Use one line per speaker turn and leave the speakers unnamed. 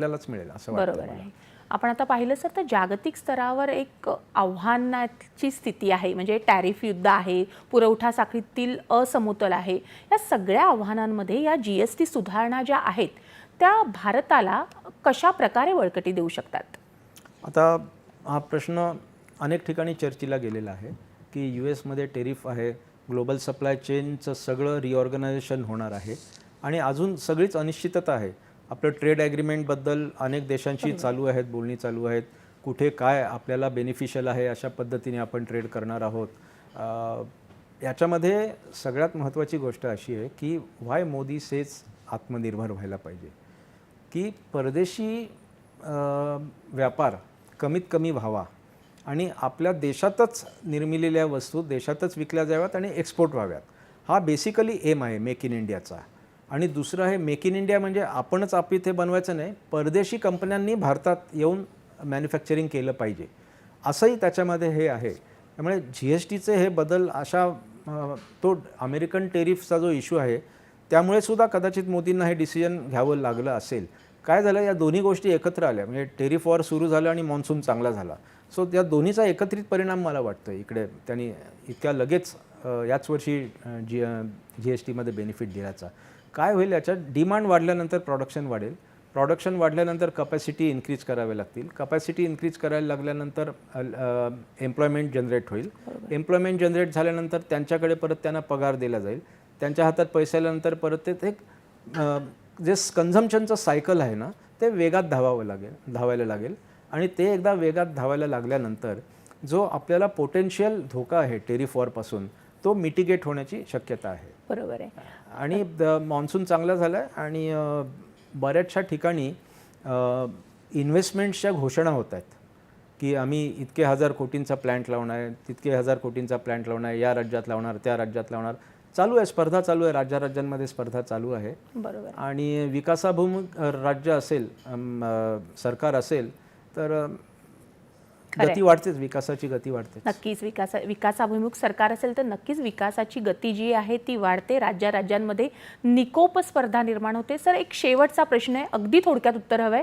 आपल्यालाच मिळेल असं वाटतं
बरोबर
मला.
आहे. आपण आता पाहिलं सर तर जागतिक स्तरावर एक आव्हानाची स्थिती आहे म्हणजे टॅरिफ युद्ध आहे पुरवठा साखळीतील असमतोल आहे. या सगळ्या आव्हानांमध्ये या जी एस टी सुधारणा ज्या आहेत त्या भारताला कशा प्रकारे बळकटी देऊ शकतात?
आता हा प्रश्न अनेक ठिकाणी चर्चेला गेलेला आहे की यू एसमध्ये टेरिफ आहे ग्लोबल सप्लाय चेनचं सगळं रिऑर्गनायझेशन होणार आहे आणि अजून सगळीच अनिश्चितता आहे. आपलं ट्रेड ॲग्रीमेंटबद्दल अनेक देशांशी चालू आहेत बोलणी चालू आहेत. कुठे काय आपल्याला बेनिफिशियल आहे अशा पद्धतीने आपण ट्रेड करणार आहोत? याच्यामध्ये सगळ्यात महत्त्वाची गोष्ट अशी आहे की व्हाय मोदी सेज आत्मनिर्भर व्हायला पाहिजे? की परदेशी व्यापार कमीत कमी व्हावा आणि आपल्या देशातच निर्मिलेल्या वस्तू देशातच विकल्या जाव्यात आणि एक्सपोर्ट व्हाव्यात. हा बेसिकली एम आहे मेक इन इंडियाचा आणि दुसरं आहे मेक इन इंडिया म्हणजे आपणच आप इथे बनवायचं नाही परदेशी कंपन्यांनी भारतात येऊन मॅन्युफॅक्चरिंग केलं पाहिजे. असंही त्याच्यामध्ये हे आहे. त्यामुळे जी एस टीचे हे बदल अशा तो अमेरिकन टेरिफचा जो इश्यू आहे त्यामुळे सुद्धा कदाचित मोदींना हे डिसिजन घ्यावं लागलं असेल. काय झालं या दोन्ही गोष्टी एकत्र आल्या. म्हणजे टेरिफ वॉर सुरू झालं आणि मान्सून चांगला झाला. सो या दोन्हीचा एकत्रित परिणाम मला वाटतं इकडे त्यांनी इतक्या लगेच याच वर्षी जी जी एस टीमध्ये बेनिफिट दिल्याचा. काय होईल याच्यात? डिमांड वाढल्यानंतर प्रोडक्शन वाढेल. प्रोडक्शन वाढल्यानंतर कपॅसिटी इन्क्रीज कराव्या लागतील. कपॅसिटी इन्क्रीज करायला लागल्यानंतर एम्प्लॉयमेंट जनरेट होईल. एम्प्लॉयमेंट जनरेट झाल्यानंतर त्यांच्याकडे परत त्यांना पगार दिला जाईल. त्यांच्या हातात पैसे आल्यानंतर परत ते अ, जे कन्झम्पशनचं सायकल आहे ना ते वेगात धावावं लागेल धावायला लागेल. आणि ते एकदा वेगात धावायला लागल्यानंतर जो आपल्याला पोटेन्शियल धोका आहे टेरिफ वॉरपासून तो मिटिगेट होण्याची शक्यता आहे.
बरोबर आहे.
आणि मान्सून चांगला झाला आहे आणि बऱ्याचशा ठिकाणी इन्व्हेस्टमेंट्सच्या घोषणा होत आहेत. की आम्ही इतके हजार कोटींचा प्लॅन्ट लावणार आहे तितके हजार कोटींचा प्लॅन्ट लावणार आहे या राज्यात लावणार त्या राज्यात लावणार. चालू आहे स्पर्धा चालू आहे राज्या राज्यांमध्ये स्पर्धा चालू आहे.
बरोबर.
आणि विकासाभिमुख राज्य असेल सरकार असेल तर गती वाढतेच विकासाची गती वाढते
नक्कीच विकास विकासाभिमुख सरकार असेल तर नक्कीच विकासाची गती जी आहे ती वाढते. राज्या राज्यांमध्ये निकोप स्पर्धा निर्माण होते. सर एक शेवटचा प्रश्न आहे. अगदी थोडक्यात उत्तर हवंय.